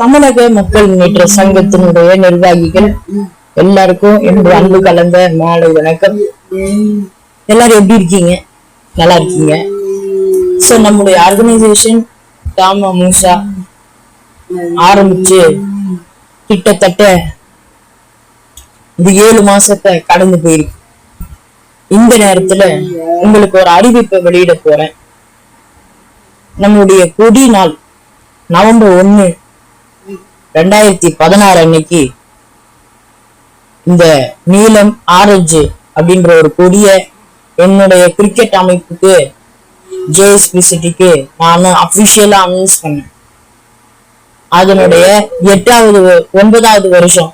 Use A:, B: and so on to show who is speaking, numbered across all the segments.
A: தமிழக மக்கள் முன்னேற்ற சங்கத்தினுடைய நிர்வாகிகள் எல்லாருக்கும் என்னுடைய அன்பு கலந்த மாலை வணக்கம். எல்லாரும் எப்படி இருக்கீங்க? நல்லா இருக்கீங்க. சோ நம்முடைய ஆர்கனைசேஷன் தாமா மூசா ஆரம்பிச்சு கிட்டத்தட்ட இந்த ஏழு மாசத்தை கடந்து போயிருக்கு. இந்த நேரத்துல உங்களுக்கு ஒரு அறிவிப்பை வெளியிட போறேன். நம்மளுடைய கொடி நாள் நவம்பர் ஒன்னு ரெண்டாயிரத்தி பதினாறு அன்னைக்கு இந்த நீலம் ஆரஞ்சு அப்படின்ற ஒரு கொடிய என்னுடைய கிரிக்கெட் அமைப்புக்கு ஜேஎஸ்பி சிட்டிக்கு நான் அபிஷியலா அனௌன்ஸ் பண்ணேன். அதனுடைய எட்டாவது ஒன்பதாவது வருஷம்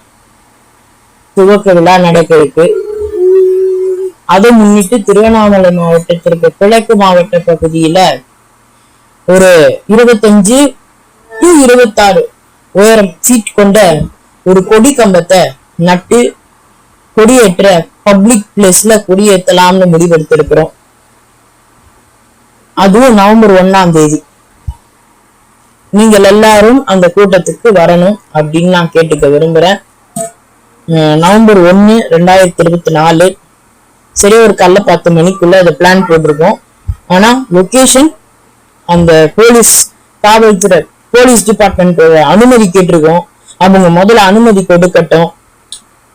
A: துவக்க விழா நடக்க இருக்கு. அதை முன்னிட்டு திருவண்ணாமலை மாவட்டத்திற்கு கிழக்கு மாவட்ட பகுதியில ஒரு இருபத்தஞ்சு டு இருபத்தாறு உயரம் ஃபீட் கொண்ட ஒரு கொடி கம்பத்தை நட்டு கொடியேற்ற பப்ளிக் பிளேஸ்ல கொடியேற்றலாம்னு முடிவெடுத்திருக்கிறோம். அதுவும் நவம்பர் ஒன்னாம் தேதி. நீங்கள் எல்லாரும் அந்த கூட்டத்துக்கு வரணும் அப்படின்னு நான் கேட்டுக்க விரும்புறேன். நவம்பர் ஒன்று ரெண்டாயிரத்தி இருபத்தி நாலு. சரி ஒரு கல்ல பத்து மணிக்குள்ள அதை பிளான் போட்டிருக்கோம். ஆனா லொகேஷன் அந்த போலீஸ் காவல்துறை போலீஸ் டிபார்ட்மெண்ட் அனுமதி கேட்டிருக்கோம். அவங்க முதல்ல அனுமதி கொடுக்கட்டும்.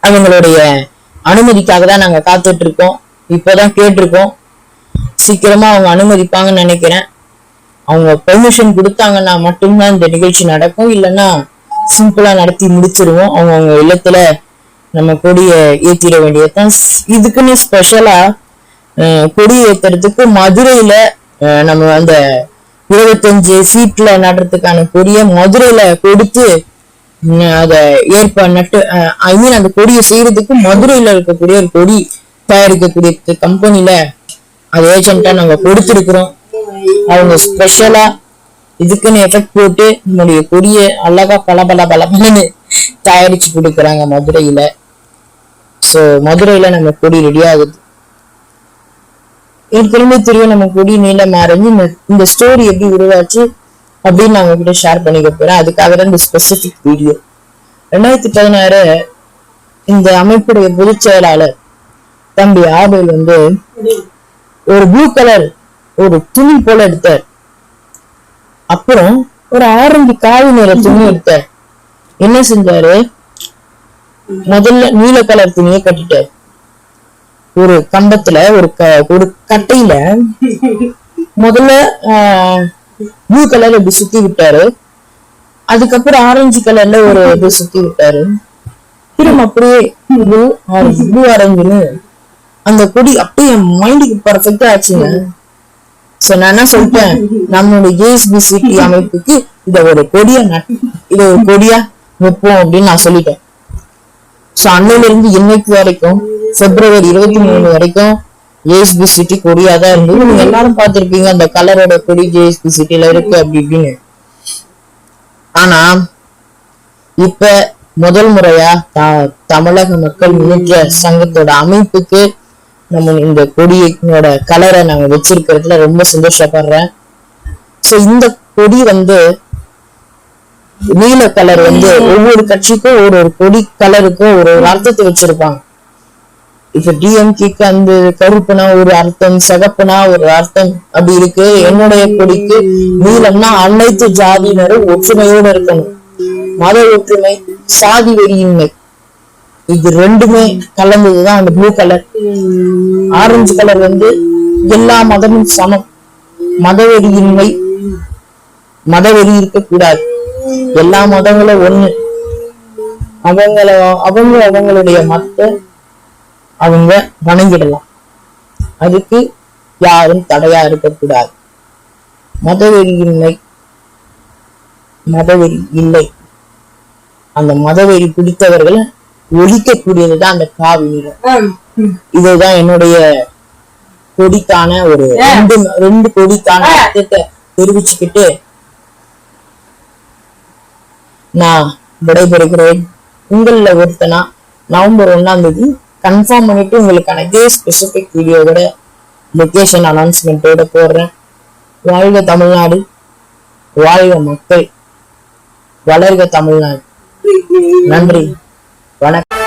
A: அவங்களுடைய அனுமதிக்காக தான் நாங்க காத்துட்டு இருக்கோம் இப்போதான் கேட்டிருக்கோம். சீக்கிரமா அவங்க அனுமதிப்பாங்கன்னு நினைக்கிறேன். அவங்க பெர்மிஷன் கொடுத்தாங்கன்னா மட்டும்தான் இந்த நிகழ்ச்சி நடக்கும். இல்லைன்னா சிம்பிளா நடத்தி முடிச்சிருவோம். அவங்க அவங்க இல்லத்துல நம்ம கொடிய ஏற்றிட வேண்டியதுதான். இதுக்குன்னு ஸ்பெஷலா கொடி ஏத்துறதுக்கு மதுரையில நம்ம அந்த இருபத்தஞ்சு சீட்ல நடுறதுக்கான கொடிய மதுரையில கொடுத்து அத ஏற்ப நட்டு ஐ மீன் அந்த கொடியை செய்யறதுக்கு மதுரையில இருக்கக்கூடிய ஒரு கொடி தயாரிக்கக்கூடிய கம்பெனில அது ஏஜென்ட்டா நாங்க கொடுத்துருக்குறோம். அவங்க ஸ்பெஷலா இதுக்குன்னு எஃபெக்ட் போட்டு நம்முடைய கொடிய அழகா பல பல பலன்னு தயாரிச்சு கொடுக்குறாங்க மதுரையில. சோ மதுரையில நம்ம கொடி ரெடி ஆகுது. ஏற்கனவே தெரியும் நம்ம கொடி நீளம் ஆரஞ்சு இந்த இந்த ஸ்டோரி எப்படி உருவாச்சு அப்படின்னு நான் உங்ககிட்ட ஷேர் பண்ணிக்க போறேன். அதுக்காக தான் இந்த ஸ்பெசிபிக் வீடியோ ரெண்டாயிரத்தி பதினாறு இந்த அமைப்புடைய பொதுச் செயலாளர் தம்பி ஆபேல் வந்து ஒரு ப்ளூ கலர் ஒரு துணி போல எடுத்தார். அப்புறம் ஒரு ஆரஞ்சு காவி நிற துணி எடுத்தார். என்ன செஞ்சாரு? முதல்ல நீல கலர் துணியை கட்டிட்டார். ஒரு கம்பத்துல ஒரு க- ஒரு கட்டையில முதல்ல ப்ளூ கலர்ல இப்படி சுத்தி விட்டாரு. அதுக்கப்புறம் ஆரஞ்சு கலர்ல ஒரு இது சுத்தி விட்டாரு. திரும்ப அப்படியே ப்ளூ ஆரஞ்சு ப்ளூ ஆரஞ்சுன்னு அந்த கொடி அப்படியே என் மைண்டுக்கு பர்ஃபெக்டா ஆச்சுங்க. சோ நான் என்ன சொல்லிட்டேன்? நம்மளோட ஜேஎஸ்பி அமைப்புக்கு இத ஒரு கொடியா இத ஒரு கொடியா வைப்போம் அப்படின்னு நான் சொல்லிட்டேன். சோ அன்னையில இருந்து இன்னைக்கு வரைக்கும் பிப்ரவரி இருபத்தி மூணு வரைக்கும் ஜேஎஸ்பி சிட்டி கொடியா தான் இருந்தது. நீங்க எல்லாரும் பார்த்திருப்பீங்க அந்த கலரோட கொடி ஜேஎஸ்பி சிட்டில இருக்கு அப்படி இப்படின்னு. ஆனா இப்ப முதல் முறையா த- தமிழக மக்கள் முன்னேற்ற சங்கத்தோட அமைப்புக்கு நம்ம இந்த கொடியோட கலரை நாங்க வச்சிருக்கிறதுல ரொம்ப சந்தோஷப்படுறேன். சோ இந்த கொடி வந்து நீல கலர் வந்து ஒவ்வொரு கட்சிக்கும் ஒரு ஒரு கொடி கலருக்கும் ஒரு ஒரு அர்த்தத்தை வச்சிருப்பாங்க. இப்ப டிஎம்கேக்கு அந்த கருப்புனா ஒரு அர்த்தம் சிகப்புனா ஒரு அர்த்தம் அப்படி இருக்கு. என்னுடைய கொடிக்கு நீலம்னா அனைத்து ஜாதியினரும் ஒற்றுமையோட இருக்கணும். மத ஒற்றுமை சாதி வெறியின்மை இது ரெண்டுமே கலந்ததுதான் அந்த ப்ளூ கலர் ஆரஞ்சு கலர் வந்து எல்லா மதமும் சமம். மதவெறியின்மை மதவெறி இருக்கக்கூடாது. எல்லா மதங்களும் ஒண்ணு. அவங்கள அவங்க அவங்களுடைய மத்த அவங்க வணங்கிடலாம். அதுக்கு யாரும் தடையா இருக்கக்கூடாது. மதவெறியின்மை மதவெறி இல்லை. அந்த மதவெறி பிடித்தவர்களை ஒழிக்கக்கூடியதுதான் அந்த காவி நிறம் இதுதான் என்னுடைய கொடிக்கான ஒரு ரெண்டு ரெண்டு கொடிக்கான அர்த்தத்தை தெரிவிச்சுக்கிட்டு நான் விடைபெறுகிறேன். உங்கள ஒருத்தனா நவம்பர் ஒண்ணாம் தேதி கன்ஃபார்ம் பண்ணிட்டு உங்களுக்கான இதே ஸ்பெசிஃபிக் வீடியோவோட லொக்கேஷன் அனௌன்ஸ்மெண்ட்டோட போடுறேன். வாழ்க தமிழ்நாடு வாழ்க மக்கள் வளர்க தமிழ்நாடு. நன்றி வணக்கம்.